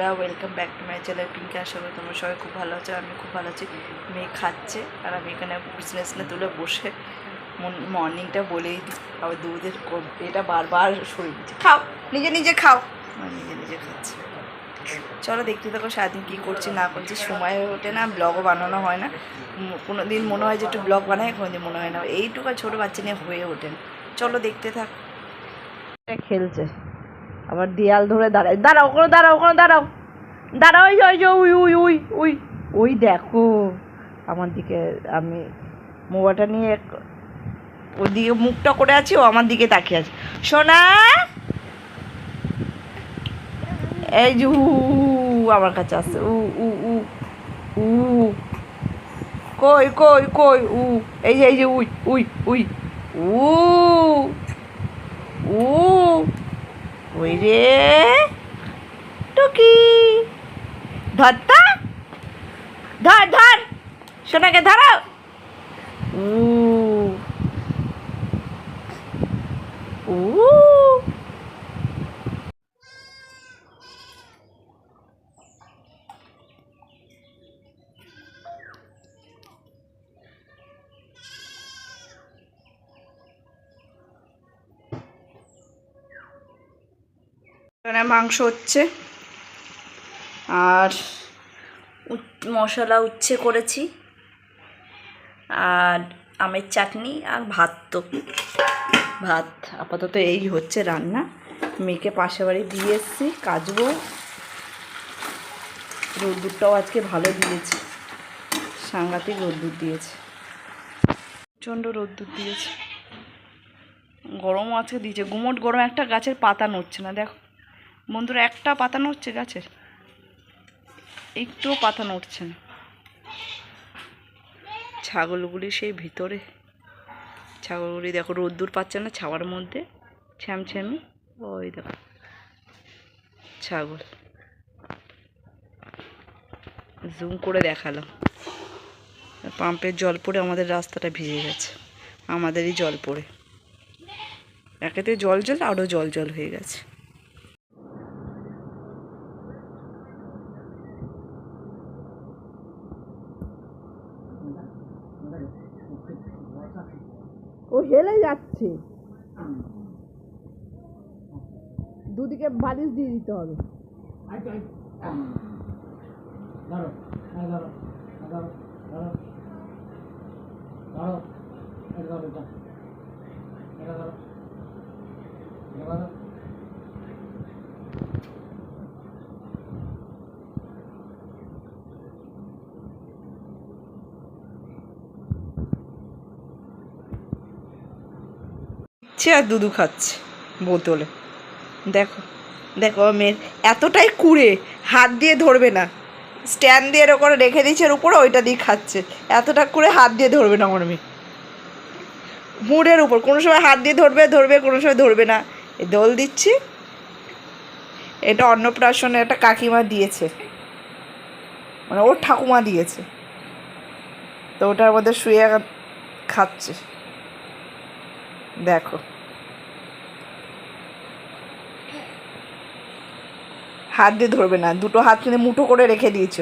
বন্ধুরা welcome back to my channel Pinky আশা করি তোমরা সবাই খুব ভালো আছো আমি খুব ভালো আছি। মেয়ে খাচ্ছে, আর আমি এখানে বিজনেস না তুলে বসে মর্নিংটা বলেই দিই। আবার দুধের এটা বারবার শরীর খাও, নিজে নিজে খাও। নিজে নিজে খাচ্ছি। চলো দেখতে থাকো সারাদিন কী করছি, না করছি। সময় হয়ে ওঠে না ব্লগও বানানো হয় না। কোনো দিন মনে হয় যে একটু ব্লগ বানায় কোনো দিন মনে হয় না। এইটুকু ছোটো বাচ্চা নিয়ে হয়ে ওঠেন চলো দেখতে থাক। খেলছে। আবার দেয়াল ধরে দাঁড়ায়। দাঁড়াও ওখানে দাঁড়াও ওখানে দাঁড়াও। দাঁড়াও ওই যে, ওই যে উই উই। ওই দেখো আমার দিকে আমি মোবাইলটা নিয়ে এক- ওদিকে মুখটা করে আছি ও আমার দিকে তাকিয়ে আছে। সোনা! এই যে উ, আমার কাছে আসছে। উ উ উ উ। কই কই কই উ এই যে এই যে উই উই উই উ উ। ওই রে টুকি। ধরতা ধর ধর। সোনাকে ধরাও উ উ। এখানে মাংস হচ্ছে। আর মশলা উচ্ছে করেছি। আর আমের চাটনি আর ভাত তো। ভাত আপাতত এই হচ্ছে রান্না। মেয়েকে পাশে বাড়ি দিয়ে এসেছি, কাচবো। রোদ্দুরটাও আজকে ভালো দিয়েছে। সাংঘাতিক রোদ্দুর দিয়েছে। প্রচণ্ড রোদ্দুর দিয়েছে। গরমও আজকে দিয়েছে। গুমট গরম একটা গাছের পাতা নড়ছে না, দেখো। বন্ধুরা, একটা পাতা নড়ছে গাছের। একটুও পাতা নড়ছে না। ছাগলগুলি সেই ভিতরে। ছাগলগুলি দেখো, রোদ্দুর পাচ্ছে না ছাওয়ার মধ্যে। ছ্যামছ্যামি। ওই দেখো, ছাগল। জুম করে দেখালাম। পাম্পের জল পড়ে আমাদের রাস্তাটা ভিজে গেছে। আমাদেরই জল পড়ে। একেতে জল জল আরও জল জল হয়ে গেছে। ও হেলে যাচ্ছে দুদিকে বালিশ দিয়ে দিতে হবে দাঁড়ো সে আর দুধু খাচ্ছে বোতলে। দেখো দেখো মেয়ের এতটাই কুড়ে, হাত দিয়ে ধরবে না। স্ট্যান্ড দিয়ে এর রেখে দিচ্ছে এর উপরে, ওইটা দিয়ে খাচ্ছে। এতটা করে হাত দিয়ে ধরবে না আমার মেয়ে। মুড়ের উপর, কোনো সময় হাত দিয়ে ধরবে ধরবে, কোনো সময় ধরবে না। এই দোল দিচ্ছি। এটা অন্নপ্রাশনে একটা কাকিমা দিয়েছে। মানে ওর ঠাকুমা দিয়েছে। তো ওটার মধ্যে শুয়ে খাচ্ছে। দেখো। হাত দিয়ে ধরবে না দুটো হাত কিন্তু মুঠো করে রেখে দিয়েছ।